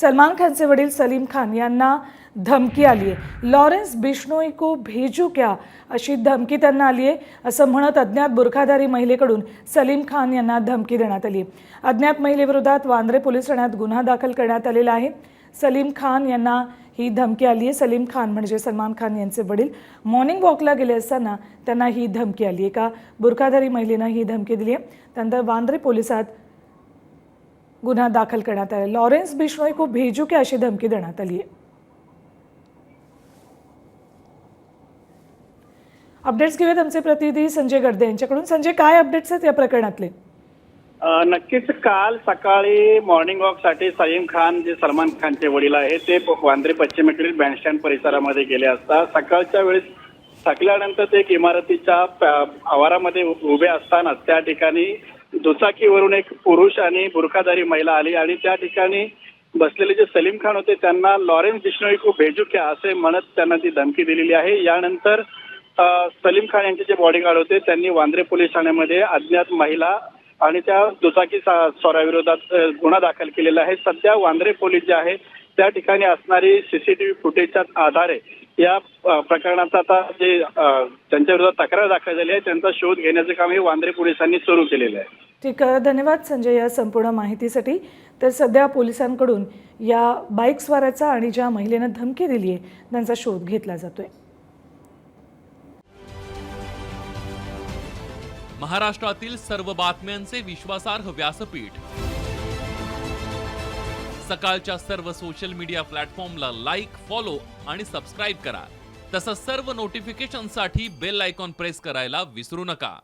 सलमान खानचे वडील सलीम खान यांना धमकी आली आहे लॉरेन्स बिश्नोई को भेजू क्या? अशी धमकी त्यांना आली आहे असं म्हणत अज्ञात बुरखाधारी महिलेकडून सलीम खान यांना धमकी देण्यात आली आहे अज्ञात महिलेविरोधात वांद्रे पोलीस ठाण्यात गुन्हा दाखल करण्यात आलेला आहे. सलीम खान यांना ही धमकी आली आहे सलीम खान म्हणजे सलमान खान यांचे वडील. मॉर्निंग वॉकला गेले असताना त्यांना ही धमकी आली आहे का? बुरखाधारी महिलेनं ही धमकी दिली आहे त्यानंतर वांद्रे पोलिसात गुन्हा दाखल करण्यात आला. लॉरेन्स बिश्नोई को भेजू की अशी धमकी देण्यात आली आहे अपडेट्स घेऊयात आमचे प्रतिनिधी संजय गर्दे यांच्याकडून. संजय काय अपडेट्स आहेत या प्रकरणातले? नक्कीच काल सकाळी मॉर्निंग वॉकसाठी सलीम खान जे सलमान खानचे वडील आहेत ते वांद्रे पश्चिमेकडील बँडस्टँड परिसरामध्ये गेले असता सकाळच्या वेळेस थकल्यानंतर ते एक इमारतीच्या आवारामध्ये उभे असताना त्या ठिकाणी दुचाकीवरून एक पुरुष आणि बुरखाधारी महिला आली आणि त्या ठिकाणी बसलेले जे सलीम खान होते त्यांना लॉरेन्स बिश्नोई को भेजू क्या असे म्हणत त्यांना ती धमकी दिलेली आहे. यानंतर सलीम खान यांचे जे बॉडीगार्ड होते त्यांनी वांद्रे पोलीस ठाण्यामध्ये अज्ञात महिला आणि त्या दुचाकी सा- गुन्हा दाखल केलेला आहे. सध्या वांद्रे पोलीस जे आहे त्या ठिकाणी असणारी सीसीटीव्ही फुटेजच्या आधारे या प्रकरणाचा आता जे त्यांच्या विरोधात तक्रार दाखल झाली आहे त्यांचा शोध घेण्याचं काम हे वांद्रे पोलिसांनी सुरू केलेलं आहे. ठीक आहे. धन्यवाद संजय या संपूर्ण माहितीसाठी. तर सध्या पोलिसांकडून या बाईकस्वाराचा आणि ज्या महिलेनं धमकी दिली आहे त्यांचा शोध घेतला जातोय. महाराष्ट्रातील सर्व बातम्यांचे विश्वासार्ह व्यासपीठ. सकाळच्या सर्व सोशल मीडिया प्लॅटफॉर्मला लाईक फॉलो आणि सबस्क्राईब करा. तसंच सर्व नोटिफिकेशनसाठी बेल आयकॉन प्रेस करायला विसरू नका.